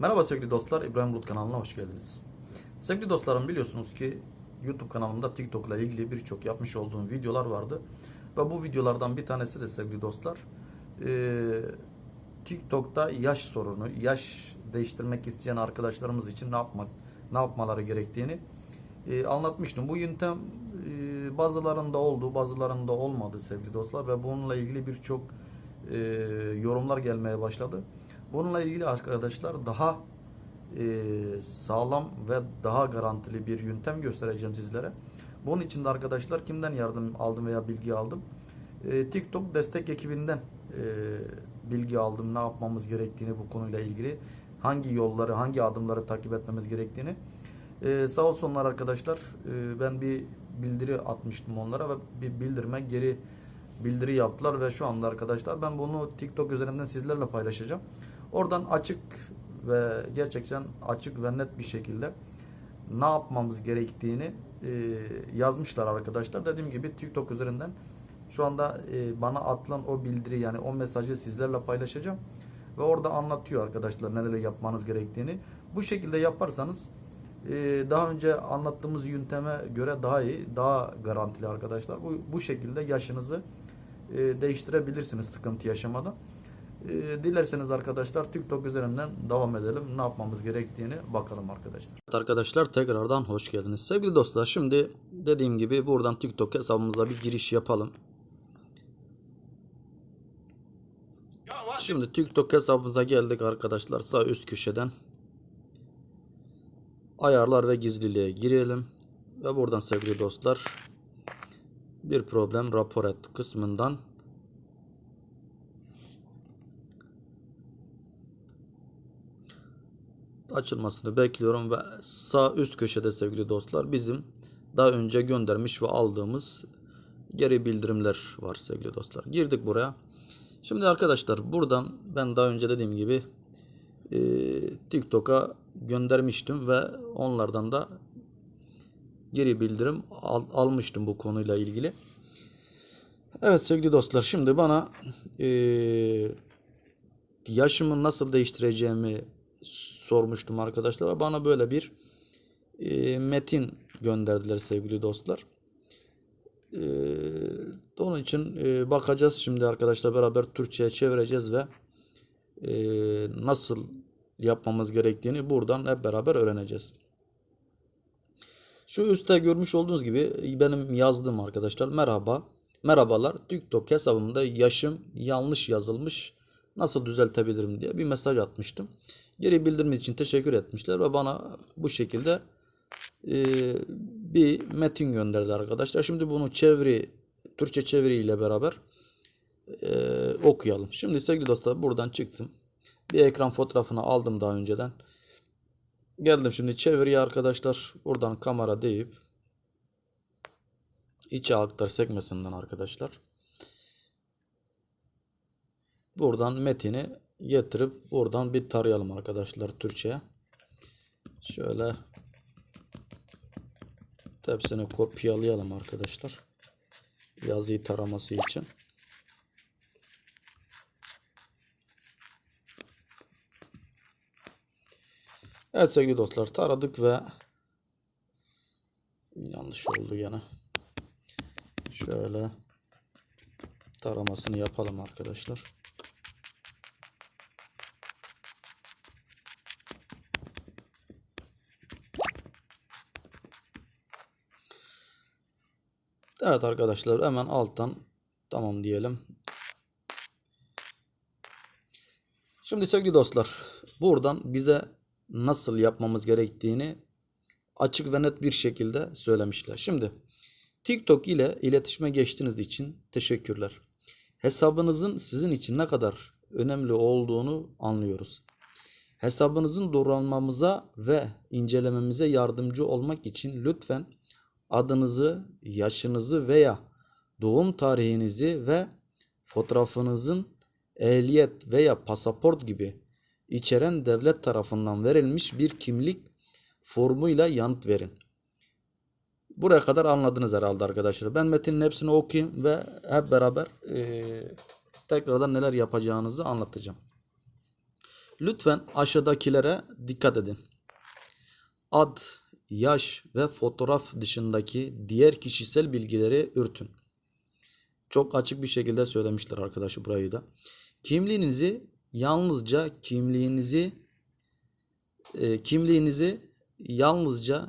Merhaba sevgili dostlar, İbrahim Bulut kanalına hoş geldiniz. Sevgili dostlarım biliyorsunuz ki YouTube kanalımda TikTok ile ilgili birçok yapmış olduğum videolar vardı. Ve bu videolardan bir tanesi de sevgili dostlar, eee, TikTok'ta yaş sorunu, yaş değiştirmek isteyen arkadaşlarımız için ne yapmak, ne yapmaları gerektiğini eee, anlatmıştım. Bu yöntem eee, bazılarında oldu, bazılarında olmadı sevgili dostlar ve bununla ilgili birçok eee, yorumlar gelmeye başladı. Bununla ilgili arkadaşlar daha eee, sağlam ve daha garantili bir yöntem göstereceğim sizlere. Bunun için de arkadaşlar kimden yardım aldım veya bilgi aldım? Eee, TikTok destek ekibinden eee, bilgi aldım. Ne yapmamız gerektiğini bu konuyla ilgili. Hangi yolları, hangi adımları takip etmemiz gerektiğini. Eee sağ olsunlar arkadaşlar. Eee, ben bir bildiri atmıştım onlara ve bir bildirime geri bildiri yaptılar ve şu anda arkadaşlar ben bunu TikTok üzerinden sizlerle paylaşacağım. Oradan açık ve gerçekten açık ve net bir şekilde ne yapmamız gerektiğini e, yazmışlar arkadaşlar. Dediğim gibi TikTok üzerinden şu anda e, bana atılan o bildiri yani o mesajı sizlerle paylaşacağım. Ve orada anlatıyor arkadaşlar neler yapmanız gerektiğini. Bu şekilde yaparsanız e, daha önce anlattığımız yönteme göre daha iyi, daha garantili arkadaşlar. Bu, bu şekilde yaşınızı e, değiştirebilirsiniz sıkıntı yaşamadan. E, dilerseniz arkadaşlar TikTok üzerinden devam edelim. Ne yapmamız gerektiğini bakalım arkadaşlar. Arkadaşlar tekrardan hoş geldiniz. Sevgili dostlar şimdi dediğim gibi buradan TikTok hesabımıza bir giriş yapalım. Şimdi TikTok hesabımıza geldik arkadaşlar. Sağ üst köşeden ayarlar ve gizliliğe girelim. Ve buradan sevgili dostlar bir problem rapor et kısmından açılmasını bekliyorum ve sağ üst köşede sevgili dostlar bizim daha önce göndermiş ve aldığımız geri bildirimler var sevgili dostlar. Girdik buraya. Şimdi arkadaşlar buradan ben daha önce dediğim gibi e, TikTok'a göndermiştim ve onlardan da geri bildirim al- almıştım bu konuyla ilgili. Evet sevgili dostlar şimdi bana e, yaşımı nasıl değiştireceğimi sormuştum arkadaşlar bana böyle bir e, metin gönderdiler sevgili dostlar. E, onun için e, bakacağız şimdi arkadaşlar beraber Türkçe'ye çevireceğiz ve e, nasıl yapmamız gerektiğini buradan hep beraber öğreneceğiz. Şu üstte görmüş olduğunuz gibi benim yazdığım arkadaşlar merhaba. Merhabalar TikTok hesabımda yaşım yanlış yazılmış nasıl düzeltebilirim diye bir mesaj atmıştım. Geri bildirim için teşekkür etmişler ve bana bu şekilde e, bir metin gönderdi arkadaşlar. Şimdi bunu çeviri Türkçe çeviri ile beraber e, okuyalım. Şimdi sevgili dostlar buradan çıktım. Bir ekran fotoğrafını aldım daha önceden. Geldim şimdi çeviriye arkadaşlar. Buradan kamera deyip içe aktar sekmesinden arkadaşlar. Buradan metini getirip buradan bir tarayalım arkadaşlar Türkçe'ye. Şöyle hepsini kopyalayalım arkadaşlar. Yazıyı taraması için. Evet sevgili dostlar taradık ve yanlış oldu yine. Şöyle taramasını yapalım arkadaşlar. Evet arkadaşlar hemen alttan tamam diyelim. Şimdi sevgili dostlar buradan bize nasıl yapmamız gerektiğini açık ve net bir şekilde söylemişler. Şimdi TikTok ile iletişime geçtiğiniz için teşekkürler. Hesabınızın sizin için ne kadar önemli olduğunu anlıyoruz. Hesabınızın doğrulanmamıza ve incelememize yardımcı olmak için lütfen adınızı, yaşınızı veya doğum tarihinizi ve fotoğrafınızın ehliyet veya pasaport gibi içeren devlet tarafından verilmiş bir kimlik formuyla yanıt verin. Buraya kadar anladınız herhalde arkadaşlar. Ben metinin hepsini okuyayım ve hep beraber eee, tekrardan neler yapacağınızı anlatacağım. Lütfen aşağıdakilere dikkat edin. Ad, yaş ve fotoğraf dışındaki diğer kişisel bilgileri örtün. Çok açık bir şekilde söylemişler arkadaşı burayı da. Kimliğinizi yalnızca kimliğinizi e, kimliğinizi yalnızca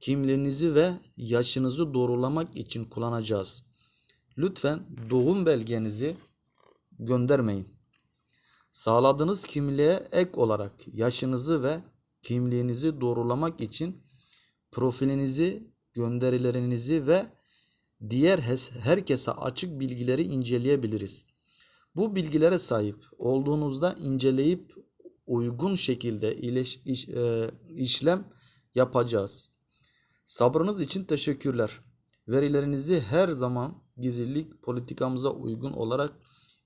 kimliğinizi ve yaşınızı doğrulamak için kullanacağız. Lütfen doğum belgenizi göndermeyin. Sağladığınız kimliğe ek olarak yaşınızı ve kimliğinizi doğrulamak için profilinizi, gönderilerinizi ve diğer herkese açık bilgileri inceleyebiliriz. Bu bilgilere sahip olduğunuzda inceleyip uygun şekilde ileş, iş- e, işlem yapacağız. Sabrınız için teşekkürler. Verilerinizi her zaman gizlilik politikamıza uygun olarak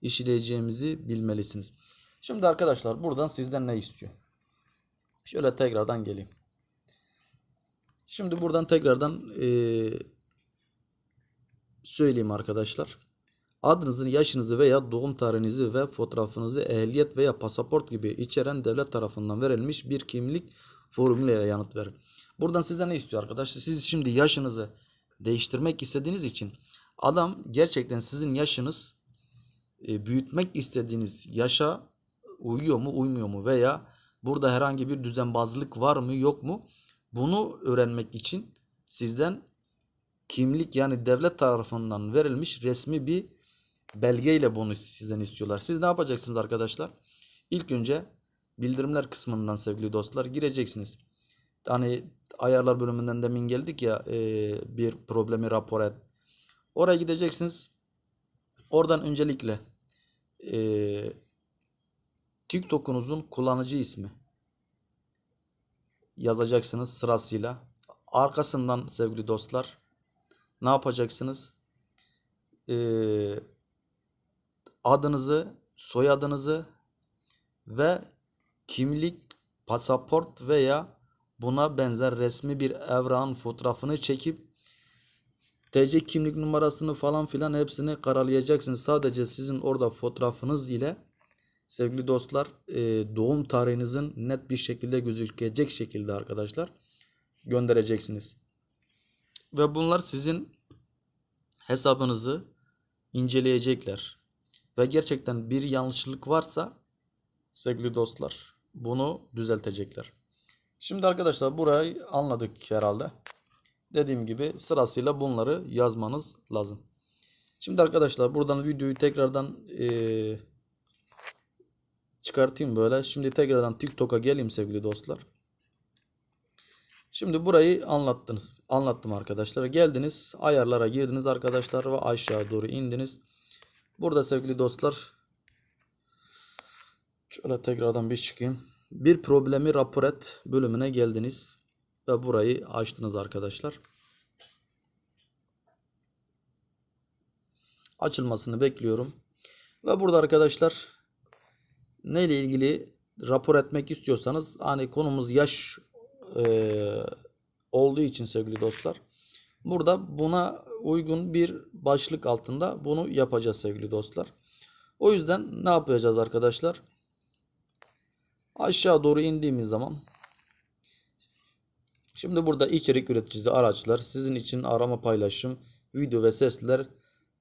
işleyeceğimizi bilmelisiniz. Şimdi arkadaşlar buradan sizden ne istiyor? Şöyle tekrardan geleyim. Şimdi buradan tekrardan eee, söyleyeyim arkadaşlar. Adınızın, yaşınızı veya doğum tarihinizi ve fotoğrafınızı ehliyet veya pasaport gibi içeren devlet tarafından verilmiş bir kimlik formuyla yanıt verin. Buradan sizden ne istiyor arkadaşlar? Siz şimdi yaşınızı değiştirmek istediğiniz için adam gerçekten sizin yaşınız e, büyütmek istediğiniz yaşa uyuyor mu uymuyor mu veya burada herhangi bir düzenbazlık var mı yok mu bunu öğrenmek için sizden kimlik yani devlet tarafından verilmiş resmi bir belgeyle bunu sizden istiyorlar. Siz ne yapacaksınız arkadaşlar? İlk önce bildirimler kısmından sevgili dostlar gireceksiniz. Hani ayarlar bölümünden demin geldik ya e, bir problemi rapor et. Oraya gideceksiniz. Oradan öncelikle e, TikTok'unuzun kullanıcı ismi yazacaksınız sırasıyla. Arkasından sevgili dostlar ne yapacaksınız? Ee, adınızı, soyadınızı ve kimlik, pasaport veya buna benzer resmi bir evrakın fotoğrafını çekip TC kimlik numarasını falan filan hepsini karalayacaksınız. Sadece sizin orada fotoğrafınız ile sevgili dostlar e, doğum tarihinizin net bir şekilde gözükecek şekilde arkadaşlar göndereceksiniz. Ve bunlar sizin hesabınızı inceleyecekler. Ve gerçekten bir yanlışlık varsa sevgili dostlar bunu düzeltecekler. Şimdi arkadaşlar burayı anladık herhalde. Dediğim gibi sırasıyla bunları yazmanız lazım. Şimdi arkadaşlar buradan videoyu tekrardan eee, çıkartayım böyle. Şimdi tekrardan TikTok'a geleyim sevgili dostlar. Şimdi burayı anlattınız. Anlattım arkadaşlar. Geldiniz, ayarlara girdiniz arkadaşlar ve aşağı doğru indiniz. Burada sevgili dostlar şöyle tekrardan bir çıkayım. Bir problemi rapor et bölümüne geldiniz ve burayı açtınız arkadaşlar. Açılmasını bekliyorum. Ve burada arkadaşlar neyle ilgili rapor etmek istiyorsanız hani konumuz yaş eee, olduğu için sevgili dostlar burada buna uygun bir başlık altında bunu yapacağız sevgili dostlar. O yüzden ne yapacağız arkadaşlar? Aşağı doğru indiğimiz zaman Şimdi burada içerik üreticisi araçlar sizin için arama paylaşım, video ve sesler,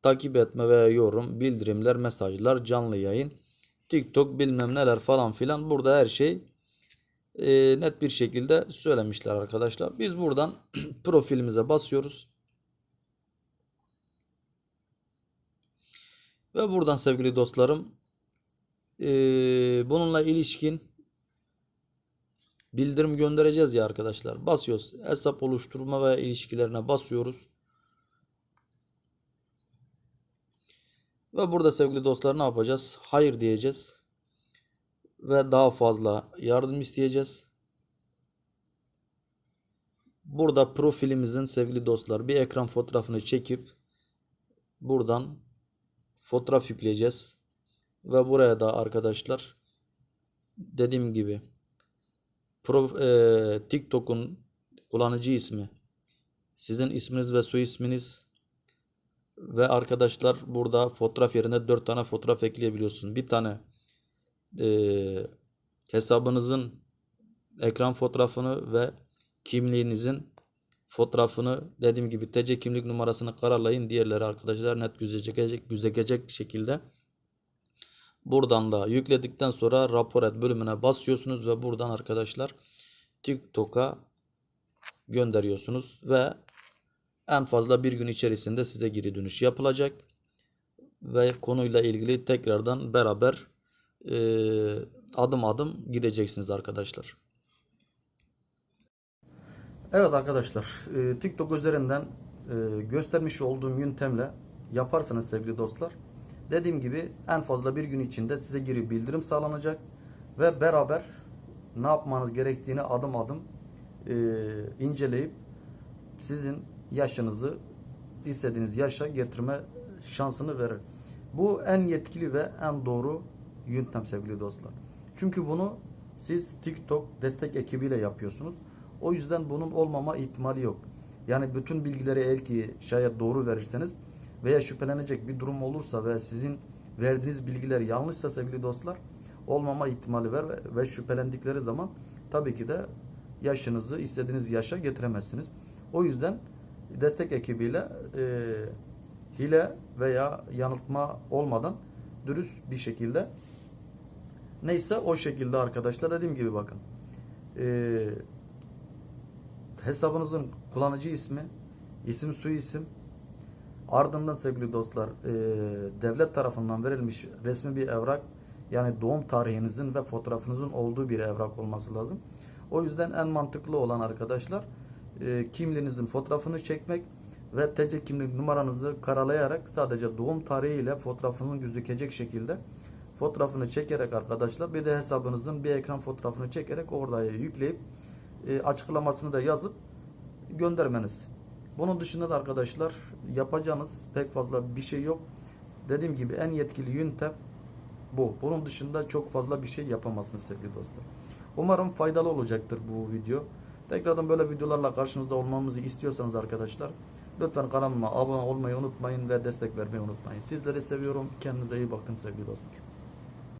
takip etme veya yorum, bildirimler, mesajlar, canlı yayın, TikTok bilmem neler falan filan burada her şey e, net bir şekilde söylemişler arkadaşlar. Biz buradan profilimize basıyoruz. Ve buradan sevgili dostlarım e, bununla ilişkin bildirim göndereceğiz ya arkadaşlar. Basıyoruz. Hesap oluşturma ve ilişkilerine basıyoruz. Ve burada sevgili dostlar ne yapacağız? Hayır diyeceğiz. Ve daha fazla yardım isteyeceğiz. Burada profilimizin sevgili dostlar bir ekran fotoğrafını çekip buradan fotoğraf yükleyeceğiz. Ve buraya da arkadaşlar dediğim gibi e, TikTok'un kullanıcı ismi, sizin isminiz ve soy isminiz ve arkadaşlar burada fotoğraf yerine 4 tane fotoğraf ekleyebiliyorsunuz. Bir tane e, hesabınızın ekran fotoğrafını ve kimliğinizin fotoğrafını dediğim gibi TC kimlik numarasını karalayın. Diğerleri arkadaşlar net gözükecek, gözükecek şekilde Buradan da yükledikten sonra rapor et bölümüne basıyorsunuz ve buradan arkadaşlar TikTok'a gönderiyorsunuz ve en fazla bir gün içerisinde size geri dönüş yapılacak ve konuyla ilgili tekrardan beraber e, adım adım gideceksiniz arkadaşlar. Evet arkadaşlar e, TikTok üzerinden e, göstermiş olduğum yöntemle yaparsanız sevgili dostlar dediğim gibi en fazla bir gün içinde size geri bildirim sağlanacak ve beraber ne yapmanız gerektiğini adım adım e, inceleyip sizin yaşınızı istediğiniz yaşa getirme şansını verir. Bu en yetkili ve en doğru yöntem sevgili dostlar. Çünkü bunu siz TikTok destek ekibiyle yapıyorsunuz. O yüzden bunun olmama ihtimali yok. Yani bütün bilgileri eğer ki şayet doğru verirseniz veya şüphelenecek bir durum olursa ve sizin verdiğiniz bilgiler yanlışsa sevgili dostlar olmama ihtimali var ve, ve şüphelendikleri zaman tabii ki de yaşınızı istediğiniz yaşa getiremezsiniz. O yüzden destek ekibiyle e, hile veya yanıltma olmadan dürüst bir şekilde neyse o şekilde arkadaşlar dediğim gibi bakın e, hesabınızın kullanıcı ismi isim suyu isim ardından sevgili dostlar e, devlet tarafından verilmiş resmi bir evrak yani doğum tarihinizin ve fotoğrafınızın olduğu bir evrak olması lazım. O yüzden en mantıklı olan arkadaşlar e, kimliğinizin fotoğrafını çekmek ve TC kimlik numaranızı karalayarak sadece doğum tarihiyle fotoğrafının gözükecek şekilde fotoğrafını çekerek arkadaşlar bir de hesabınızın bir ekran fotoğrafını çekerek orada yükleyip e, açıklamasını da yazıp göndermeniz. Bunun dışında da arkadaşlar yapacağınız pek fazla bir şey yok. Dediğim gibi en yetkili yöntem bu. Bunun dışında çok fazla bir şey yapamazsınız sevgili dostlar. Umarım faydalı olacaktır bu video. Tekrardan böyle videolarla karşınızda olmamızı istiyorsanız arkadaşlar lütfen kanalıma abone olmayı unutmayın ve destek vermeyi unutmayın. Sizleri seviyorum. Kendinize iyi bakın sevgili dostlar.